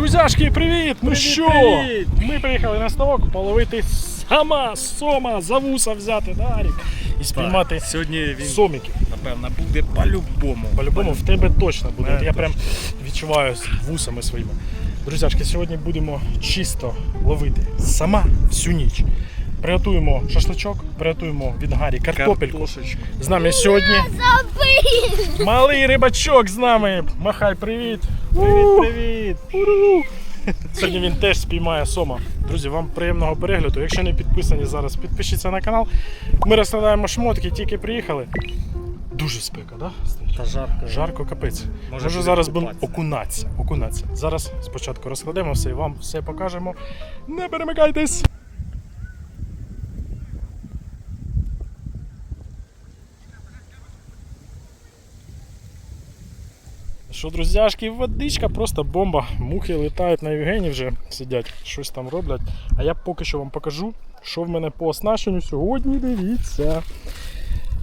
Друзяшки, привіт! Ну Привіт, що? привіт! Ми приїхали на ставок половити сама сома, за вуса взяти, Арік? І спіймати Так, Сьогодні він, соміків. напевно, буде по-любому. По-любому в тебе точно буде. Мене Я точно. прям відчуваю з вусами своїми. Друзяшки, сьогодні будемо чисто ловити сама всю ніч. Приготуємо шашличок, приготуємо від Гарі картопельку. Картошечку. З нами сьогодні малий рибачок з нами. Махай, привіт! Привіт, привіт! Сьогодні він теж спіймає сома. Друзі, вам приємного перегляду. Якщо не підписані зараз, підпишіться на канал. Ми розкладаємо шмотки, тільки приїхали. Дуже спека, да? Та жарко. Жарко капець. Може, Може зараз будемо окунатися. окунатися. Зараз спочатку розкладемо все і вам все покажемо. Не перемикайтесь! Що, друзяшки, водичка просто бомба. Мухи літають на Євгені вже сидять, щось там роблять. А я поки що вам покажу, що в мене по оснащенню сьогодні. Дивіться.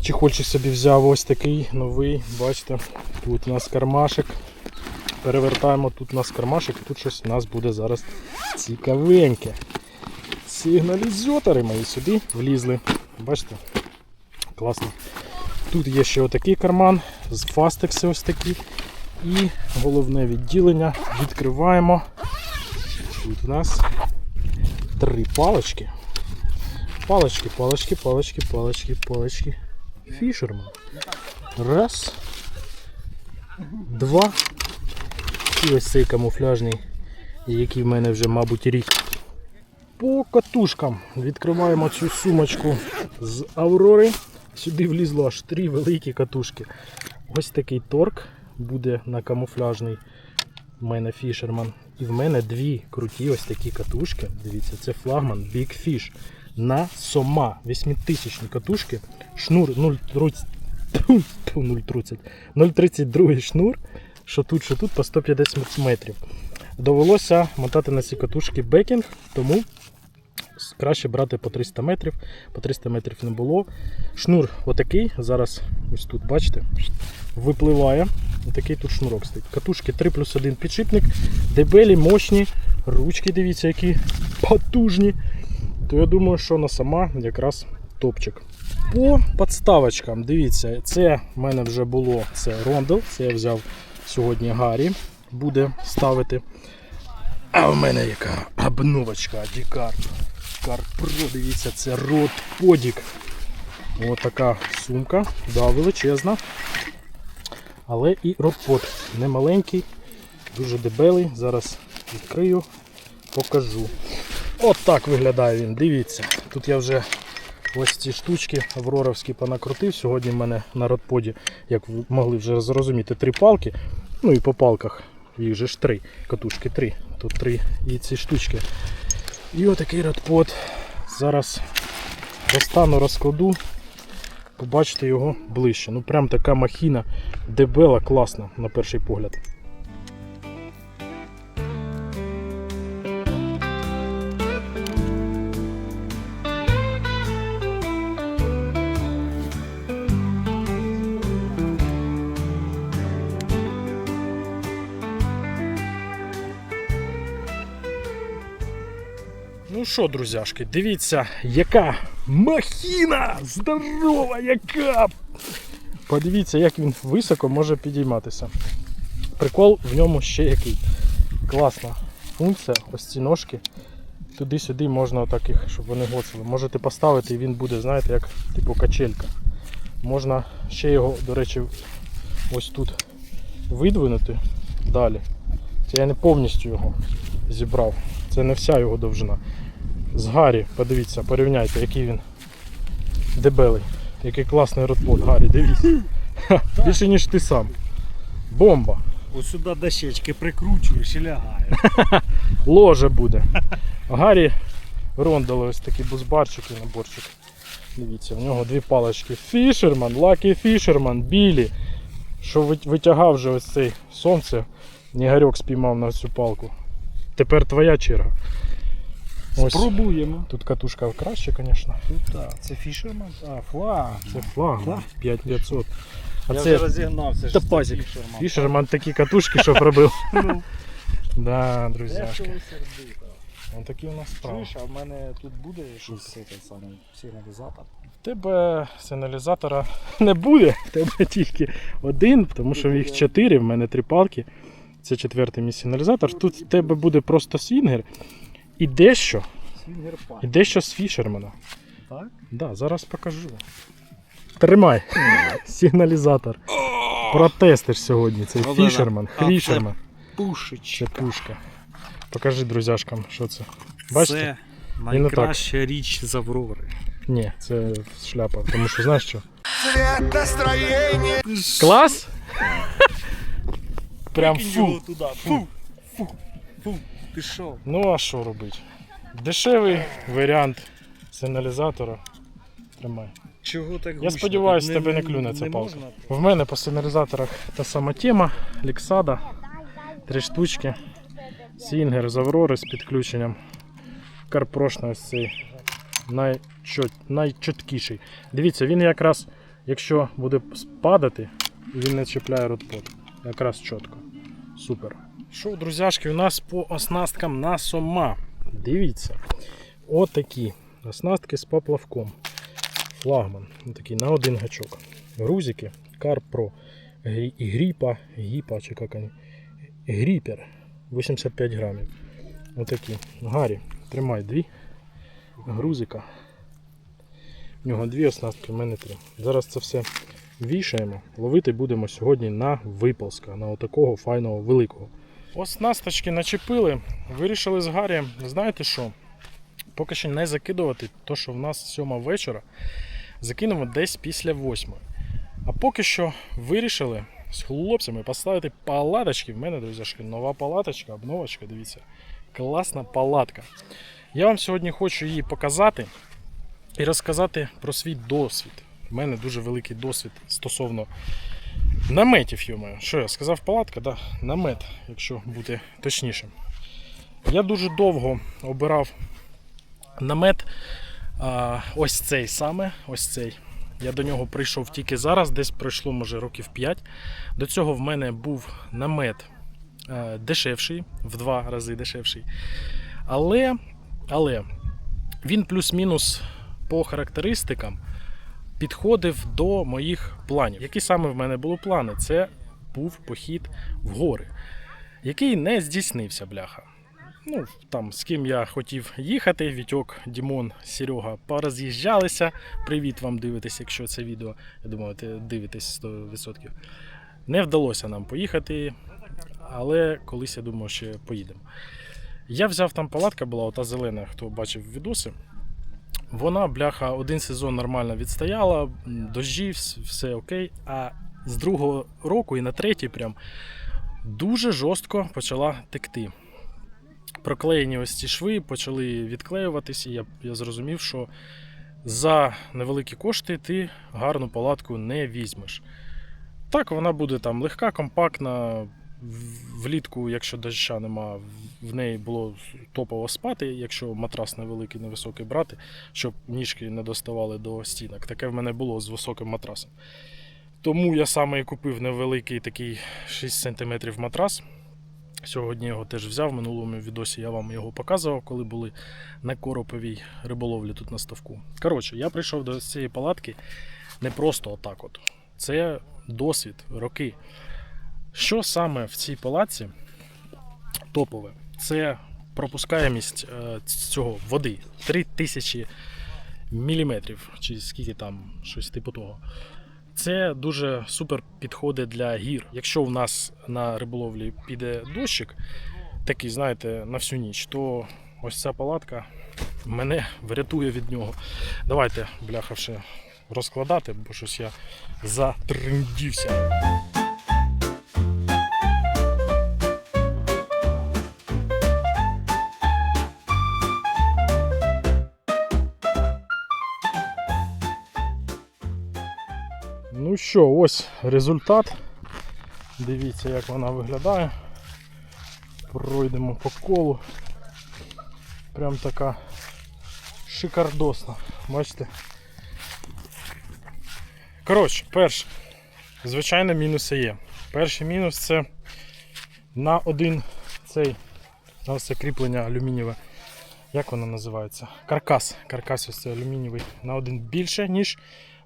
Чехольчик собі взяв ось такий новий. Бачите, тут у нас кармашик. Перевертаємо тут у нас кармашик, тут щось у нас буде зараз цікавеньке. Сигналізатори мої сюди влізли. Бачите? Класно. Тут є ще отакий карман, з фастекси ось такі. І головне відділення відкриваємо. Тут у нас три палочки. Палочки, палочки, палочки, палочки, палочки. Фішерман. Раз. Два. І ось цей камуфляжний, який в мене вже, мабуть, рік. По катушкам відкриваємо цю сумочку з Аврори. Сюди влізло аж три великі катушки. Ось такий торк буде на камуфляжний. У мене фішерман. І в мене дві круті ось такі катушки. Дивіться, це флагман Big Fish на Сома 8000 катушки. Шнур 0,30 Тьфу, тьфу, 0,30 0,32 шнур. Що тут, що тут по 150 метрів. Довелося мотати на ці катушки бекінг, тому краще брати по 300 метрів. По 300 метрів не було. Шнур отакий. Зараз ось тут, бачите, випливає. Отакий тут шнурок стоїть. Катушки 3 плюс 1 підшипник, дебелі, мощні, ручки, дивіться, які потужні. То я думаю, що на сама якраз топчик. По подставочкам, дивіться, це в мене вже було це рондел, це я взяв сьогодні Гаррі, буде ставити. А в мене яка обновочка Дікар. Карпро, дивіться, це рот подік. Ось сумка, да, величезна. Але і ротпот не маленький, дуже дебелий. Зараз відкрию, покажу. От так виглядає він, дивіться. Тут я вже ось ці штучки авроровські понакрутив. Сьогодні в мене на ротподі, як ви могли вже зрозуміти, три палки. Ну і по палках їх же ж три, катушки три. Тут три і ці штучки. І отакий ротпод. Зараз достану, розкладу, побачите його ближче. Ну прям така махіна дебела, класна на перший погляд. Ну що, друзяшки, дивіться, яка махіна! Здорова яка! Подивіться, як він високо може підійматися. Прикол в ньому ще який. Класна функція, ось ці ножки. Туди-сюди можна отак їх, щоб вони гоцали. Можете поставити і він буде, знаєте, як типу качелька. Можна ще його, до речі, ось тут видвинути далі. Це я не повністю його зібрав. Це не вся його довжина. З Гаррі, подивіться, порівняйте, який він дебелий. Який класний ротпот, Гаррі, дивіться. Більше ніж ти сам. Бомба. Ось сюди дощечки прикручуєш і лягає. Ложе буде. Гаррі рондали ось такі бузбарчики, наборчик. Дивіться, у нього дві палички. Фішерман, Лакі Фішерман, Білі. Що витягав вже ось цей сонце. Нігарьок спіймав на цю палку. Тепер твоя черга. Ось. Спробуємо. Тут катушка краще, звісно. Тут так, це фішерман, а флаг. Це флаг Флаг? 5500. А Я це вже розігнався. Та пазик. фішерман. фішерман такі катушки, що пробив. Ну, Да, друзяшки. Ось такі у нас справи. Чуєш, а в мене тут буде щось цей самий сигналізатор? В тебе сигналізатора не буде, в тебе тільки один, тому що їх чотири, в мене три палки. Це четвертий мій сигналізатор. Тут в тебе буде просто свінгер і дещо, і дещо з фішермана. Так? Да, зараз покажу. Тримай. Сигналізатор. Протестиш сьогодні. Цей Ну, да, да. фішерман, хрішерман. Пушечка. Це пушка. Покажи друзяшкам, що це. Бачите? Це найкраща річ з Аврори. Ні, це шляпа, тому що знаєш що? Цвет настроения. Клас? Прям фу. Фу, фу, фу. Пішов. Ну а що робити? Дешевий варіант сигналізатора. Тримай. Чого так Я сподіваюся, тебе не клюне ця палка. В мене по сигналізаторах та сама тема, Лексада, три штучки, Сінгер з Аврори з підключенням. Карпрошна ось цей найчот, найчоткіший. Дивіться, він якраз, якщо буде падати, він не чіпляє ротпот. Якраз чітко. Супер. Що, друзяшки, у нас по оснасткам на сома. Дивіться. Отакі оснастки з поплавком. Флагман. Такий на один гачок. Грузики. Carp Pro. Грі- Гріпа. Гіпа чи як вони. Гріпер. 85 грамів. Отакі. Гарі. Тримай дві. Грузика. В нього дві оснастки, в мене три. Зараз це все вішаємо. Ловити будемо сьогодні на виползка, на отакого файного великого. Оснасточки начепили. Вирішили з Гаррієм. Знаєте що? Поки що не закидувати, то що в нас сьома вечора. Закинемо десь після восьмої. А поки що вирішили з хлопцями поставити палаточки. В мене, друзі, нова палаточка, обновочка, дивіться. Класна палатка. Я вам сьогодні хочу її показати і розказати про свій досвід. У мене дуже великий досвід стосовно наметів, йомаю. Що я сказав, палатка? Да, намет, якщо бути точнішим. Я дуже довго обирав намет. А, ось цей саме, ось цей. Я до нього прийшов тільки зараз, десь пройшло, може, років 5. До цього в мене був намет е, дешевший, в два рази дешевший. Але, але він плюс-мінус по характеристикам підходив до моїх планів. Які саме в мене були плани? Це був похід в гори, який не здійснився, бляха. Ну, там з ким я хотів їхати, Вітьок, Дімон, Серега пороз'їжджалися. Привіт вам дивитесь, якщо це відео. Я думаю, дивитесь 100%. Не вдалося нам поїхати, але колись я думаю, ще поїдемо. Я взяв там палатка була, ота зелена, хто бачив відоси. Вона, бляха, один сезон нормально відстояла, м, все окей. А з другого року і на третій прям дуже жорстко почала текти. Проклеєні ось ці шви почали відклеюватися, і я, я зрозумів, що за невеликі кошти ти гарну палатку не візьмеш. Так, вона буде там легка, компактна. Влітку, якщо доща нема, в неї було топово спати, якщо матрас невеликий, невисокий брати, щоб ніжки не доставали до стінок. Таке в мене було з високим матрасом. Тому я саме і купив невеликий такий 6 см матрас. Сьогодні його теж взяв. В минулому відосі я вам його показував, коли були на короповій риболовлі тут на ставку. Коротше, я прийшов до цієї палатки не просто отак. от. Це досвід, роки. Що саме в цій палатці топове? Це пропускаємість е, цього води 3000 міліметрів, чи скільки там, щось типу того. Це дуже супер підходить для гір. Якщо в нас на риболовлі піде дощик, такий, знаєте, на всю ніч, то ось ця палатка мене врятує від нього. Давайте, бляха, ще розкладати, бо щось я затриндівся. Ну що, ось результат. Дивіться, як вона виглядає. Пройдемо по колу. Прям така шикардосна. Бачите? Коротше, перше, звичайно, мінуси є. Перший мінус це на один цей А ось це кріплення алюмінієве. Як воно називається? Каркас. Каркас ось це алюмінієвий на один більше, ніж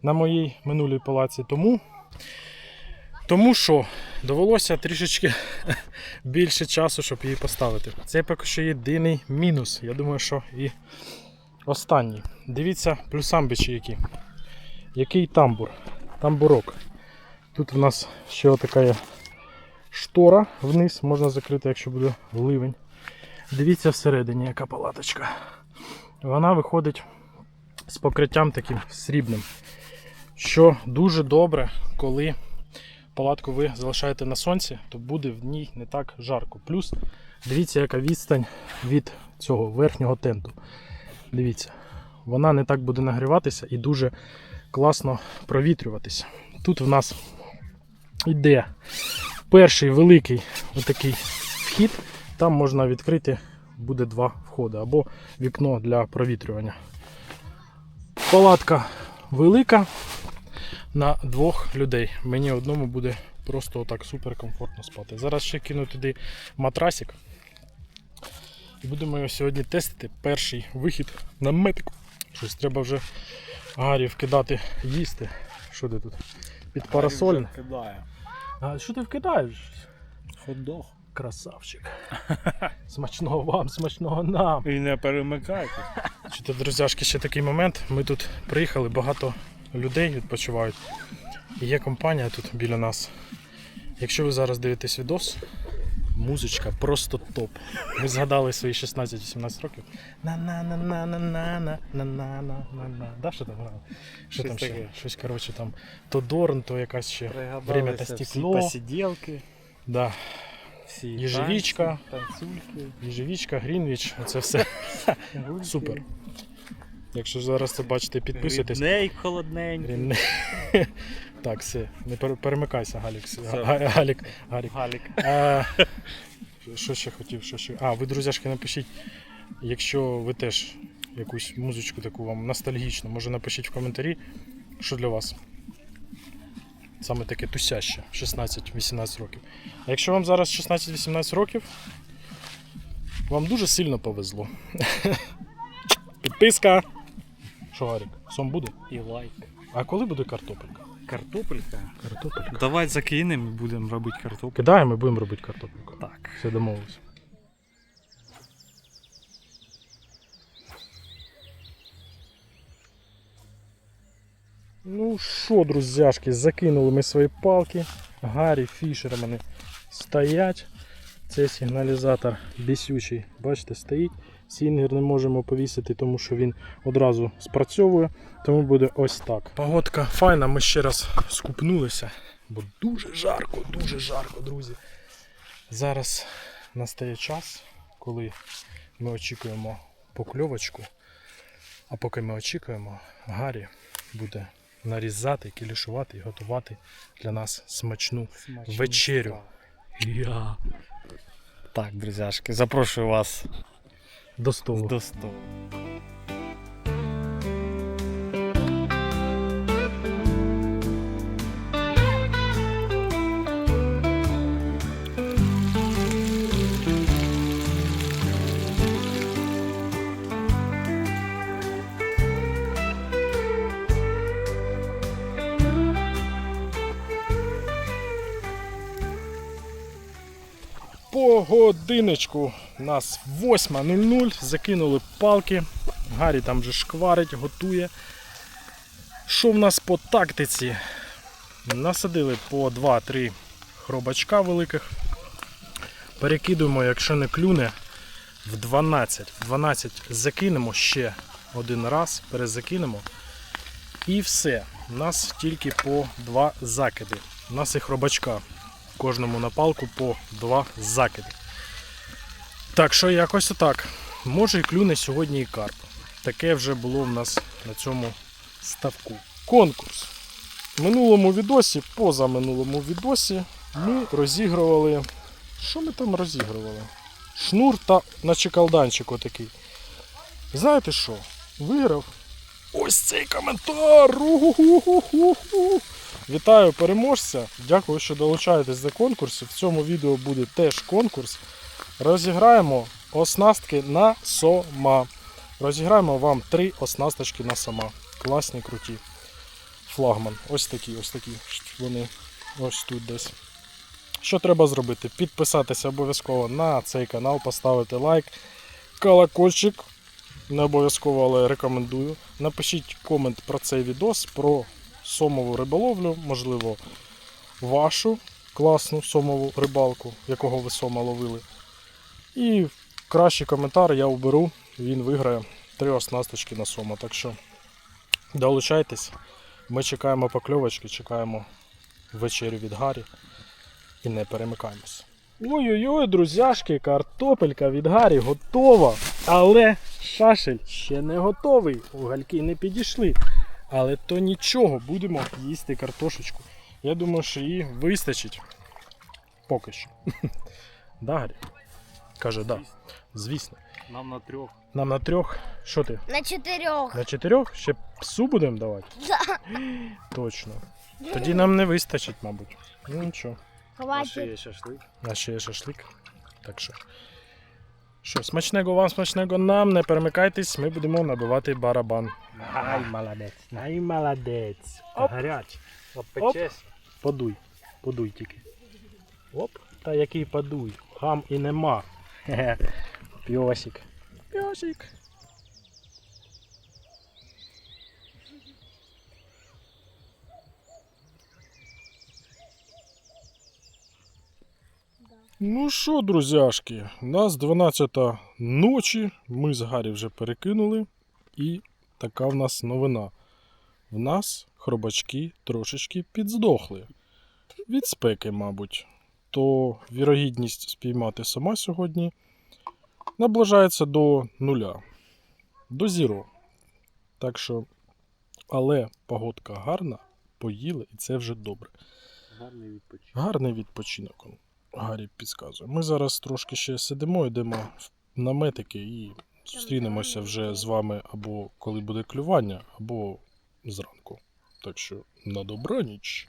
на моїй минулій палаці. Тому, тому що довелося трішечки більше часу, щоб її поставити. Це поки що єдиний мінус. Я думаю, що і останній. Дивіться, плюсамбичі які. Який тамбур? Тамбурок. Тут у нас ще така штора вниз, можна закрити, якщо буде ливень. Дивіться всередині, яка палаточка. Вона виходить з покриттям таким срібним. Що дуже добре, коли палатку ви залишаєте на сонці, то буде в ній не так жарко. Плюс дивіться, яка відстань від цього верхнього тенту. Дивіться, вона не так буде нагріватися і дуже класно провітрюватися. Тут в нас йде перший великий отакий вхід. Там можна відкрити, буде два входи або вікно для провітрювання. Палатка велика на двох людей. Мені одному буде просто отак супер комфортно спати. Зараз ще кину туди матрасик. І будемо його сьогодні тестити. Перший вихід на метику. Щось треба вже Гарі вкидати їсти. Що ти тут? Під парасоль. А що ти вкидаєш? Хот-дог. Красавчик. Смачного вам, смачного нам. І не перемикайте. Друзяшки, ще такий момент. Ми тут приїхали, багато людей відпочивають. І є компанія тут біля нас. Якщо ви зараз дивитесь відос, музичка просто топ. Ми згадали свої 16-18 років. на на на на на на на на на на на на Да, що там грали? Що там ще? Щось, коротше, там то Дорн, то якась ще. Время та стекло. посиділки, Да. всі Їжевічка. танці, танцюльки, Їжевічка, Грінвіч, це все. Супер. Якщо зараз це бачите, підписуйтесь. Грибней холодненький. Рівне. Так, все, не пере- перемикайся, Галік. Галік, Галік. А, що ще хотів? Що ще? А, ви, друзяшки, напишіть, якщо ви теж якусь музичку таку вам ностальгічну, може напишіть в коментарі, що для вас. Саме таке тусяще, 16-18 років. А якщо вам зараз 16-18 років, вам дуже сильно повезло. Підписка! Що, сом буде? І лайк. А коли буде картопелька? Картопелька. Картопелька. Давай закинемо і будемо робити картопельку. Кидаємо і будемо робити картопельку. Так. Все домовились. Ну що, друзяшки, закинули ми свої палки. Гаррі Фішермани стоять. Цей сигналізатор бісючий, бачите, стоїть. Сінгер не можемо повісити, тому що він одразу спрацьовує, тому буде ось так. Погодка файна, ми ще раз скупнулися, бо дуже жарко, дуже жарко, друзі. Зараз настає час, коли ми очікуємо покльовочку. А поки ми очікуємо, Гаррі буде нарізати, кілішувати і готувати для нас смачну Смачні вечерю. Я. Так, друзяшки, запрошую вас До столу. до столу. По годиночку нас 8.00, закинули палки. Гаррі там вже шкварить, готує. Що в нас по тактиці? Насадили по 2-3 хробачка великих. Перекидуємо, якщо не клюне, в 12. В 12 закинемо ще один раз, перезакинемо. І все. У нас тільки по два закиди. У нас і хробачка кожному на палку по два закиди. Так що якось отак. Може і клюне сьогодні і карп. Таке вже було в нас на цьому ставку. Конкурс. В минулому відосі, позаминулому відосі, ми розігрували. Що ми там розігрували? Шнур та на чекалданчик отакий. Знаєте що? Виграв ось цей коментар. Вітаю переможця. Дякую, що долучаєтесь до конкурсу. В цьому відео буде теж конкурс. Розіграємо оснастки на сома. Розіграємо вам три оснасточки на сома. Класні, круті. Флагман. Ось такі, ось такі. Вони ось тут десь. Що треба зробити? Підписатися обов'язково на цей канал, поставити лайк, колокольчик. Не обов'язково, але рекомендую. Напишіть комент про цей відос, про сомову риболовлю, можливо, вашу класну сомову рибалку, якого ви сома ловили. І кращий коментар я оберу, він виграє три оснасточки на сома. Так що долучайтесь. Ми чекаємо покльовочки, чекаємо вечерю від Гарі і не перемикаємось. Ой-ой-ой, друзяшки, картопелька від Гарі готова. Але шашель ще не готовий. Угальки не підійшли. Але то нічого, будемо їсти картошечку. Я думаю, що її вистачить. Поки що. Да, Гарі? Каже, да. Звісно. Нам на трьох. Нам на трьох. Що ти? На чотирьох. На чотирьох? Ще псу будемо давати? Да. Точно. Тоді нам не вистачить, мабуть. Ну нічого. Хватить. є шашлик. А ще є шашлик. Так що. Що, смачного вам, смачного нам, не перемикайтесь, ми будемо набивати барабан. Ай, молодець, ай, молодець. Гарять. Обпечешся. Подуй, подуй тільки. Оп, та який подуй. Хам і нема. Пьосик. Пьосик. Ну що, друзяшки, у нас 12 ночі, ми з Гаррі вже перекинули, і така в нас новина. В нас хробачки трошечки підздохли. Від спеки, мабуть. То вірогідність спіймати сама сьогодні наближається до нуля, до зіро. Так що, але погодка гарна, поїли, і це вже добре. Гарний відпочинок. Гарний відпочинок. Гаррі підказує. Ми зараз трошки ще сидимо, йдемо в наметики і зустрінемося вже з вами або коли буде клювання, або зранку. Так що на добраніч.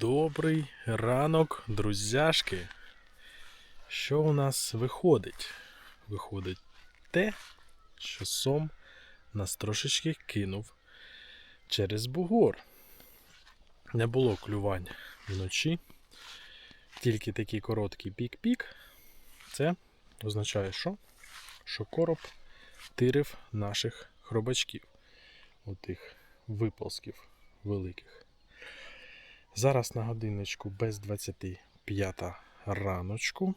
Добрий ранок, друзяшки. Що у нас виходить? Виходить те, що сом нас трошечки кинув через бугор. Не було клювань вночі. Тільки такий короткий пік-пік. Це означає, що? Що короб тирив наших хробачків. Отих виползків великих. Зараз на годинничку без 25 раночку.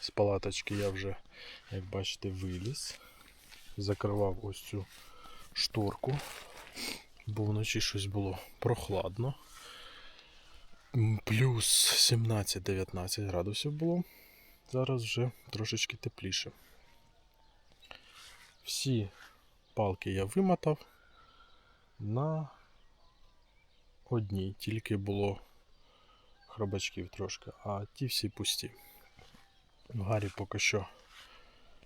З палаточки я вже, як бачите, виліз. Закривав ось цю шторку, бо вночі щось було прохладно. Плюс 17-19 градусів було. Зараз вже трошечки тепліше. Всі палки я вимотав на одній, тільки було хробачків трошки, а ті всі пусті. В Гарі поки що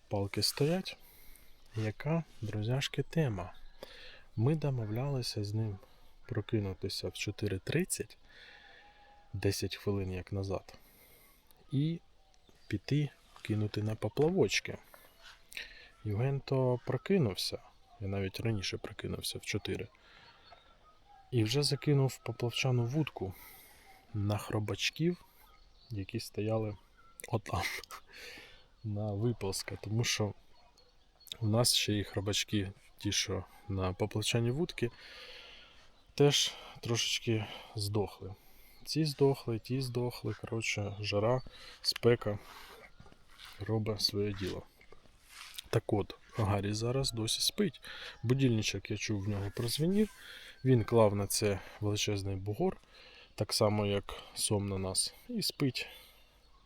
палки стоять. Яка, друзяшки, тема? Ми домовлялися з ним прокинутися в 4.30, 10 хвилин як назад, і піти кинути на поплавочки. Євген то прокинувся. Я навіть раніше прокинувся в 4. І вже закинув поплавчану вудку на хробачків, які стояли отам на виползка, тому що у нас ще і хробачки, ті, що на поплавчані вудки, теж трошечки здохли. Ці здохли, ті здохли. Коротше, жара, спека робить своє діло. Так от, Гаррі зараз досі спить. Будильничок я чув в нього прозвенів. Він клав на це величезний бугор, так само як сом на нас, і спить.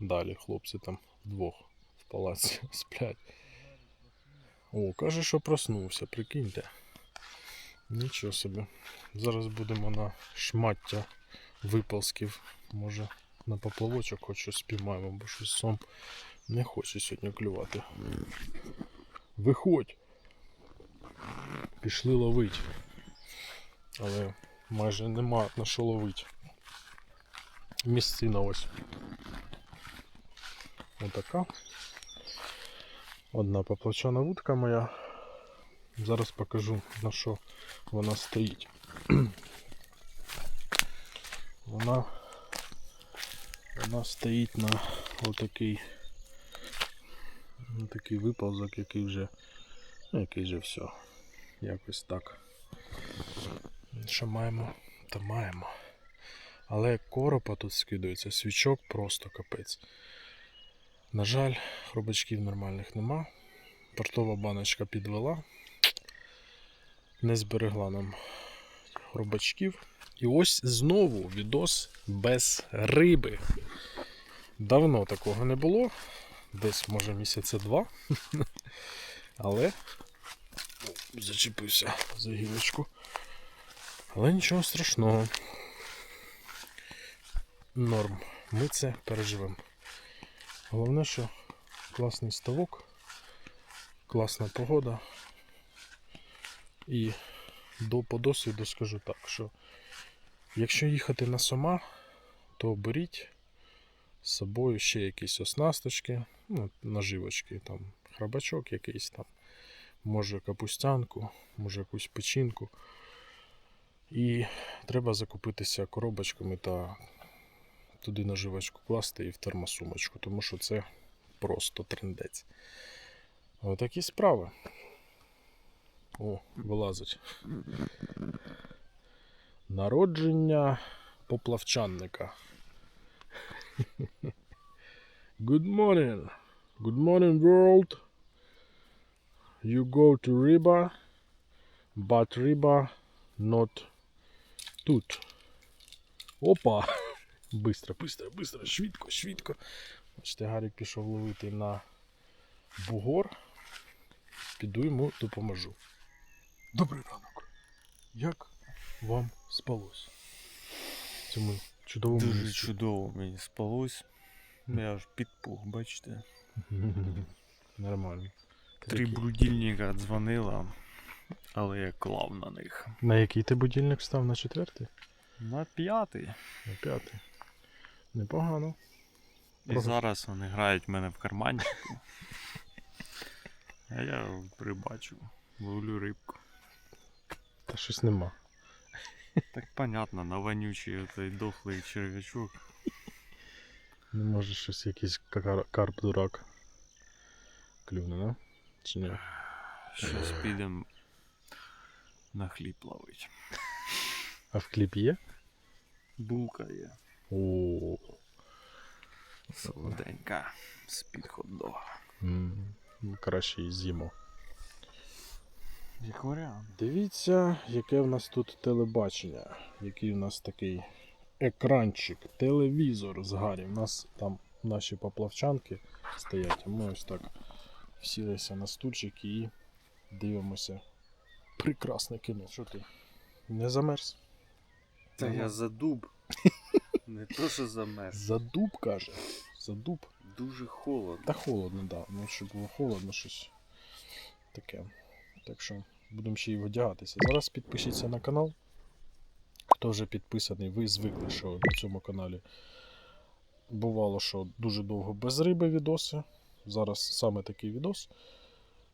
Далі хлопці там вдвох в палаці сплять. О, каже, що проснувся, прикиньте. Нічого собі. Зараз будемо на шмаття виползків. Може на поплавочок хоч щось спіймаємо, бо щось сом не хоче сьогодні клювати. Виходь. Пішли ловить. Але майже нема на що ловити. Місцина ось. Отака. Одна поплавчана вудка моя. Зараз покажу на що вона стоїть. Вона, вона стоїть на отакий, такий виповзок, який вже, ну який вже все. Якось так. Що маємо, то маємо. Але коропа тут скидується, свічок просто капець. На жаль, хробачків нормальних нема. Портова баночка підвела. Не зберегла нам хробачків. І ось знову відос без риби. Давно такого не було. Десь, може, місяця два. Але зачепився за гілочку. Але нічого страшного. Норм. Ми це переживемо. Головне, що класний ставок, класна погода. І до по досвіду скажу так, що якщо їхати на Сома, то беріть з собою ще якісь оснасточки, ну, наживочки, там, храбачок якийсь там, може капустянку, може якусь печінку. І треба закупитися коробочками та туди наживочку класти і в термосумочку, тому що це просто трендець. Отакі справи. О, вилазить. Народження поплавчанника. Good morning. Good morning, world. You go to Riba, but Riba not тут. Опа! Быстро, быстро, быстро, швидко, швидко. Бачите, Гарік пішов ловити на бугор. Піду йому допоможу. Добрий ранок. Як вам спалось? В цьому чудовому Дуже місці? чудово мені спалось. Я аж підпух, бачите. Нормально. Три Такі. будильника дзвонила, але я клав на них. На який ти будильник став? На четвертий? На п'ятий. На п'ятий. Непогано. І Ага. зараз вони грають в мене в карманчику. А я рибачу, ловлю рибку. Та щось нема. Так понятно, на вонючий оцей дохлий черв'ячок. Не може щось якийсь кар- карп дурак. Клюне, да? Чи ні? Щас підемо на хліб ловить. А в кліп є? Булка є. О, Солоденька. З-під хот-дога. краще і з'їмо. Як варіант. Дивіться, яке в нас тут телебачення. Який в нас такий екранчик, телевізор з Гарі. У нас там наші поплавчанки стоять, а ми ось так сілися на стульчик і дивимося. Прекрасне кіно. Що ти? Не замерз? Та я задуб. Не то, що замерз. Задуб, каже. Задуб. Дуже холодно. Та холодно, да. Ну, щоб було холодно, щось таке. Так що будемо ще й одягатися. Зараз підпишіться на канал. Хто вже підписаний, ви звикли, що на цьому каналі бувало, що дуже довго без риби відоси. Зараз саме такий відос.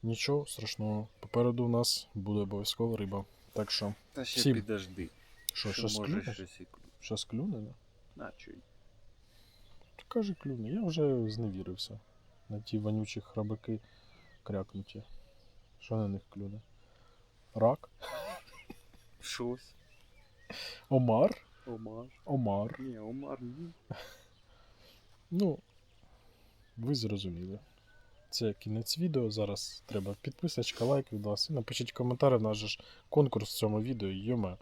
Нічого страшного. Попереду у нас буде обов'язково риба. Так що, Та ще Всім. підожди. що, Що може щось і клюне. Щось клюне, Каже клюне, я вже зневірився. На ті вонючі храбаки крякнуті. Що на них клюне? Рак? Щось. Омар? Омар. Омар. Ні, омар ні. Ну, ви зрозуміли. Це кінець відео. Зараз треба підписочка, лайк від вас. І напишіть коментар, У нас же ж конкурс в цьому відео. Йома,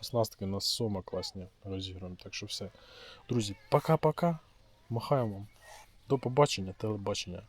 оснастки у нас сома класні розіграємо. Так що все. Друзі, пока-пока. Махаємо вам. До побачення, телебачення.